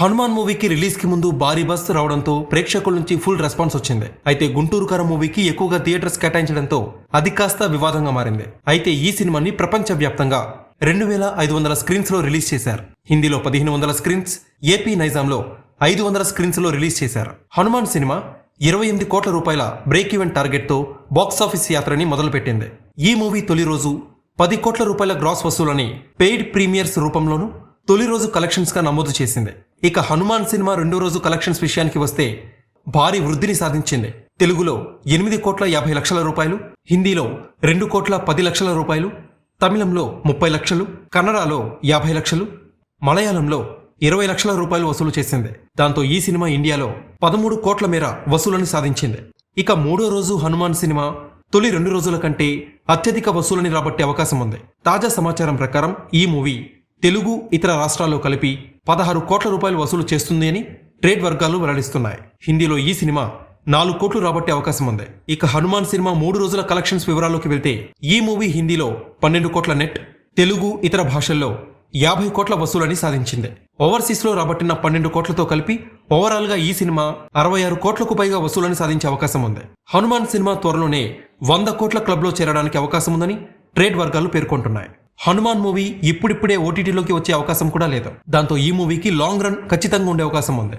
హనుమాన్ మూవీకి రిలీజ్కి ముందు భారీ బస్ రావడంతో ప్రేక్షకుల నుంచి ఫుల్ రెస్పాన్స్ వచ్చింది. అయితే గుంటూరు కర మూవీకి ఎక్కువగా థియేటర్స్ కేటాయించడంతో అది కాస్త వివాదంగా మారింది. అయితే ఈ సినిమాని ప్రపంచవ్యాప్తంగా రెండు వేల ఐదు వందల స్క్రీన్స్లో రిలీజ్ చేశారు. హిందీలో పదిహేను వందల స్క్రీన్స్ ఏపీ నైజాంలో ఐదు వందల స్క్రీన్స్లో రిలీజ్ చేశారు. హనుమాన్ సినిమా ఇరవై ఎనిమిది కోట్ల రూపాయల బ్రేక్ ఈవెన్ టార్గెట్తో బాక్సాఫీస్ యాత్రని మొదలుపెట్టింది. ఈ మూవీ తొలి రోజు పది కోట్ల రూపాయల గ్రాస్ వసూలని పెయిడ్ ప్రీమియర్స్ రూపంలోనూ తొలి రోజు కలెక్షన్స్గా నమోదు చేసింది. ఇక హనుమాన్ సినిమా రెండో రోజు కలెక్షన్స్ విషయానికి వస్తే భారీ వృద్ధిని సాధించింది. తెలుగులో ఎనిమిది కోట్ల యాభై లక్షల రూపాయలు హిందీలో రెండు కోట్ల పది లక్షల రూపాయలు తమిళంలో ముప్పై లక్షలు కన్నడలో యాభై లక్షలు మలయాళంలో ఇరవై లక్షల రూపాయలు వసూలు చేసింది. దాంతో ఈ సినిమా ఇండియాలో పదమూడు కోట్ల మేర వసూలని సాధించింది. ఇక మూడో రోజు హనుమాన్ సినిమా తొలి రెండు రోజుల కంటే అత్యధిక వసూలని రాబట్టే అవకాశం ఉంది. తాజా సమాచారం ప్రకారం ఈ మూవీ తెలుగు ఇతర రాష్ట్రాల్లో కలిపి పదహారు కోట్ల రూపాయలు వసూలు చేస్తుంది అని ట్రేడ్ వర్గాలు వెల్లడిస్తున్నాయి. హిందీలో ఈ సినిమా నాలుగు కోట్లు రాబట్టే అవకాశం ఉంది. ఇక హనుమాన్ సినిమా మూడు రోజుల కలెక్షన్స్ వివరాల్లోకి వెళ్తే ఈ మూవీ హిందీలో పన్నెండు కోట్ల నెట్ తెలుగు ఇతర భాషల్లో యాభై కోట్ల వసూలని సాధించింది. ఓవర్సీస్లో రాబట్టిన పన్నెండు కోట్లతో కలిపి ఓవరాల్గా ఈ సినిమా అరవై ఆరు కోట్లకు పైగా వసూలని సాధించే అవకాశం ఉంది. హనుమాన్ సినిమా త్వరలోనే వంద కోట్ల క్లబ్లో చేరడానికి అవకాశం ఉందని ట్రేడ్ వర్గాలు పేర్కొంటున్నాయి. హనుమాన్ మూవీ ఇప్పుడిప్పుడే ఓటీటీలోకి వచ్చే అవకాశం కూడా లేదు. దాంతో ఈ మూవీకి లాంగ్ రన్ ఖచ్చితంగా ఉండే అవకాశం ఉంది.